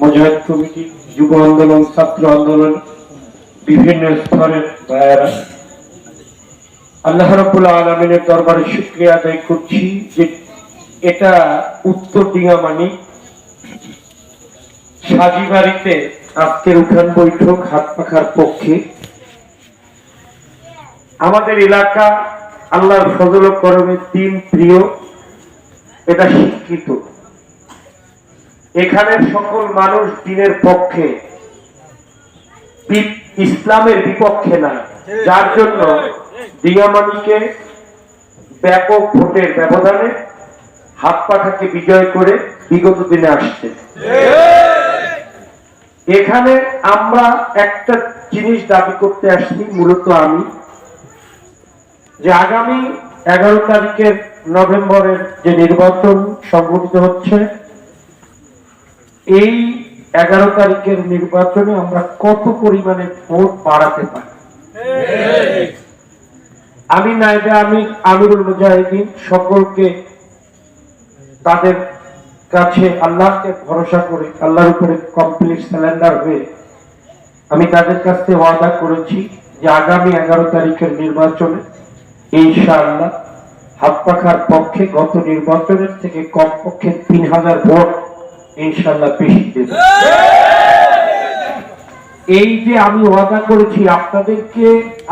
মুজাহিদ committee যুব আন্দোলন, ছাত্র আন্দোলন, বিভিন্ন স্তরের ভাইয়েরা। আল্লাহ রাব্বুল আলমিনের দরবারে শুক্রিয়া আদায় করছি যে এটা উত্তর ডিঙামানি সাজিবাড়িতে আজকের উঠান বৈঠক হাত পাখার পক্ষে। আমাদের এলাকা আল্লাহর ফজল করমে তিন প্রিয়, এটা শিক্ষিত। এখানের সকল মানুষ দিনের পক্ষে ইসলামের বিপক্ষে না। যার জন্য দিয়ামানিকে ব্যাপক ভোটের ব্যবধানে হাত পাখাকে বিজয় করে বিগত দিনে আসছে। এখানে আমরা একটা জিনিস দাবি করতে আসছি, মূলত আমি, যে আগামী এগারো তারিখের নভেম্বরের যে নির্বাচন সংগঠিত হচ্ছে এই এগারো তারিখের নির্বাচনে আমরা কত পরিমাণে ভোট বাড়াতে পারি? আমি নাইবে আমি আমিরুল মুজাহিদিন সকলকে তাদের কাছে আল্লাহকে ভরসা করে, আল্লাহর উপরে কমপ্লিট স্যালেন্ডার হয়ে আমি তাদের কাছে ওয়াদা করেছি যে আগামী এগারো তারিখের নির্বাচনে এই ইনশাআল্লাহ হাত পাখার পক্ষে গত নির্বাচনের থেকে কমপক্ষে তিন হাজার ভোট ইনশাআল্লাহ বেশি দেব এই যে আমি ওয়াদা করেছি আপনাদেরকে,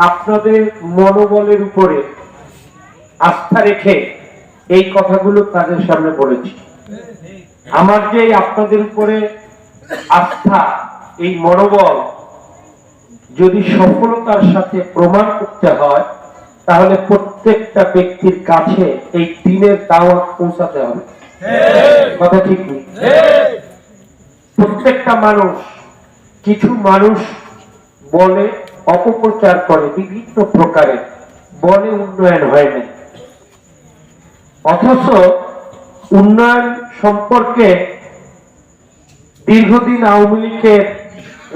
আপনাদের মনোবলের উপরে আস্থা রেখে এই কথাগুলো তাদের সামনে বলেছি। আমার যে আপনাদের উপরে আস্থা, এই মনোবল যদি সফলতার সাথে প্রমাণ করতে হয়, তাহলে প্রত্যেকটা ব্যক্তির কাছে এই দিনের দাওয়াত পৌঁছাতে হবে। কথা ঠিক প্রত্যেকটা মানুষ, কিছু মানুষ বলে, অপপ্রচার করে বিভিন্ন প্রকারে, বলে উন্নয়ন হয়নি। অথচ উন্নয়ন সম্পর্কে দীর্ঘদিন আওয়ামী লীগের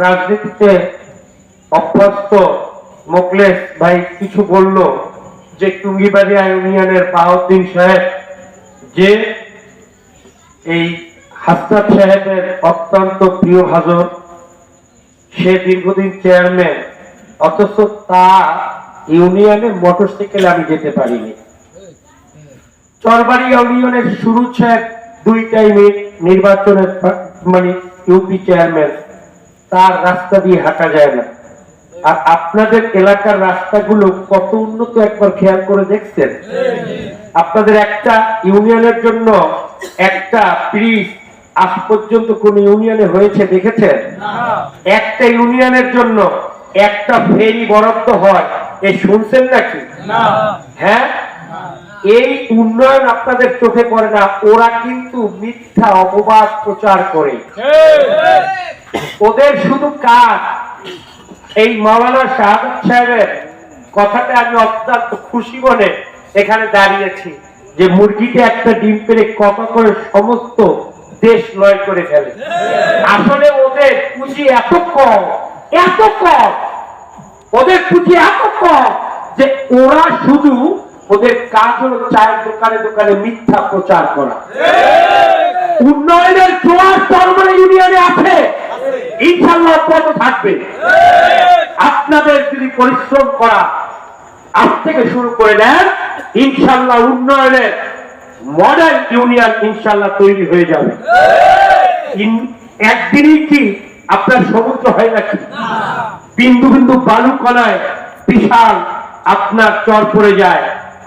রাজনীতিতে অভ্যস্ত মোকলেশ ভাই কিছু বলল যে টুঙ্গিবাড়িয়া ইউনিয়নের বাহাউদ্দিন সাহেব যে এই হাসনাত সাহেবের অত্যন্ত প্রিয় ভাজন সে দীর্ঘদিন চেয়ারম্যান অথচ তা ইউনিয়নে মোটরসাইকেলে আমি যেতে পারিনি। চরবাড়ি ইউনিয়নের শুরু ছেদ দুই টাইমে নির্বাচনের মানে ইউপি চেয়ারম্যান তার রাস্তা দিয়ে হাঁটা যায় না। আর আপনাদের এলাকার রাস্তাগুলো কত উন্নত একবার খেয়াল করে দেখছেন? আপনাদের একটা ইউনিয়নের জন্য একটা ব্রিজ আজ পর্যন্ত কোন ইউনিয়নে হয়েছে দেখেছেন? একটা ইউনিয়নের জন্য একটা ফেরি বরাদ্দ হয় এ শুনছেন নাকি? হ্যাঁ? এই উন্নয়ন আপনাদের চোখে পড়ে না ওরা কিন্তু মিথ্যা অপবাদ প্রচার করে। ওদের শুধু কাজ। এই মাওলানা শাহাদ সাহেবের কথাটা আমি অত্যন্ত খুশি মনে এখানে দাঁড়িয়েছি যে মুরগিতে একটা ডিম পেরে কথা করে সমস্ত দেশ লয় করে ফেলে। আসলে ওদের পুঁজি এত কম এত কম, ওদের পুঁজি এত কম যে ওরা শুধু ওদের কাজ হলো চায়ের দোকানে দোকানে মিথ্যা প্রচার করা। উন্নয়নের জোয়ার চরমনা ইউনিয়নে আছে। ইনশাল্লাহ কত থাকবে। আপনাদের যদি পরিশ্রম করা আজ থেকে শুরু করে দেন ইনশাল্লাহ উন্নয়নের মডেল ইউনিয়ন ইনশাল্লাহ তৈরি হয়ে যাবে। একদিনই কি আপনার সমুদ্র হয় নাকি? বিন্দু বিন্দু বালু কণায় বিশাল আপনার চর পড়ে যায়।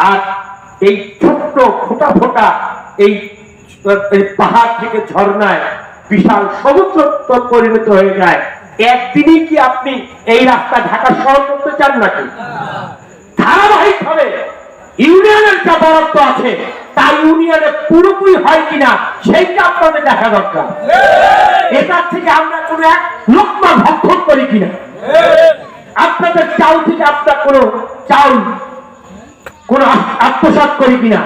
আর এই ছোট্ট ফোটা ফোটা এই এই পাহাড় থেকে ঝর্ণায় বিশাল সমুদ্র পরিণত হয়ে যায়। একদিনই কি আপনি এই রাস্তা ঢাকা শহর করতে চান নাকি? ধারাবাহিক ভাবে ইউনিয়নের যা বরাদ্দ আছে তা ইউনিয়নে পুরোপুরি হয় কিনা সেইটা আপনাদের দেখা দরকার। এটার থেকে আমরা কোনো এক লোকমা ভক্ষণ করি কিনা। আপনাদের চাউল থেকে আপনার কোনো চাউল কোন আত- আত্মসাৎ করি কিনা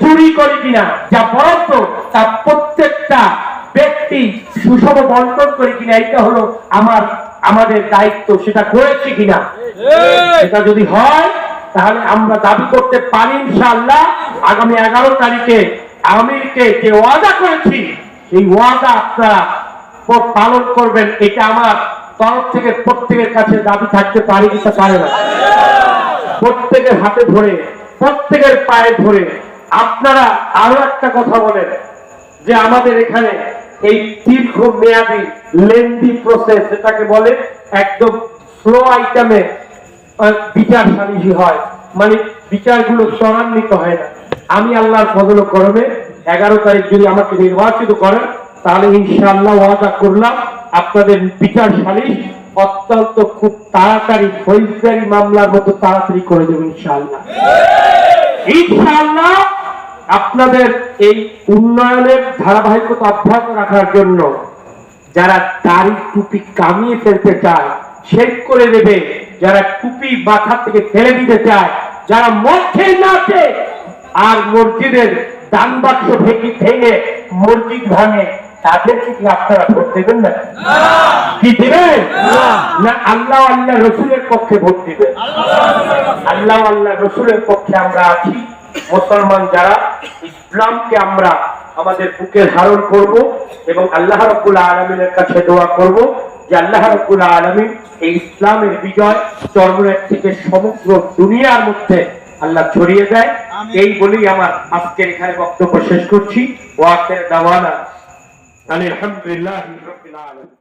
চুরি করি কিনা যা বরাদ্দ তা প্রত্যেকটা ব্যক্তি সুষম বন্টন করি কিনা এটা হলো আমার আমাদের দায়িত্ব সেটা করেছি কিনা। এটা যদি হয় তাহলে আমরা দাবি করতে পারি ইনশাআল্লাহ। আগামী এগারো তারিখে আমিরকে যে ওয়াদা করেছি, এই ওয়াদা আপনারা পালন করবেন। এটা আমার তরফ থেকে প্রত্যেকের কাছে দাবি থাকতে পারে কিনা পারে না। প্রত্যেকের হাতে ধরে, প্রত্যেকের পায়ে ধরে আপনারা আরও একটা কথা বলেন, যে আমাদের এখানে এই দীর্ঘ মেয়াদী লেন্দি প্রসেস যেটাকে বলে একদম স্লো আইটেমে বিচার সালিশি হয়। মানে বিচারগুলো ত্বরান্বিত হয় না। আমি আল্লাহর ফজল করবে এগারো তারিখ যদি আমাকে নির্বাচিত করেন, তাহলে ইনশাআল্লাহ ওয়াদা করলাম, আপনাদের বিচার সালিশ অত্যন্ত খুব তাড়াতাড়ি ফৌজদারি মামলার মতো তাড়াতাড়ি করে দেবেন ইনশাআল্লাহ। ইনশাআল্লাহ আপনাদের এই উন্নয়নের ধারাবাহিকতা অব্যাহত রাখার জন্য যারা দাড়ি টুপি কামিয়ে ফেলতে চায় শেষ করে দেবে। যারা টুপি মাথা থেকে ফেলে দিতে চায়, যারা মধ্যে নাচে আর মসজিদের দান বাক্স ভেঙে ভেঙে মসজিদ ভাঙে, তাদেরকে কি আপনারা ভোট দেবেন না? কি দিবেন? না, আল্লাহ আল্লাহ রসুলের পক্ষে ভোট দিবেন। আল্লাহ আল্লাহ রসুলের পক্ষে আমরা আছি। মুসলমান যারা, ইসলামকে আমরা আমাদের বুকে ধারণ করব এবং আল্লাহ রব্বুল আলমিনের কাছে দোয়া করব। যে আল্লাহ রব্বুল আলমী এই ইসলামের বিজয় চর্মরাজ থেকে সমগ্র দুনিয়ার মধ্যে আল্লাহ ছড়িয়ে দেয়। এই বলেই আমার আজকের এখানে বক্তব্য শেষ করছি। ওয়াকের দাওয়ানা। আলহামদুলিল্লাহ রবিল আলম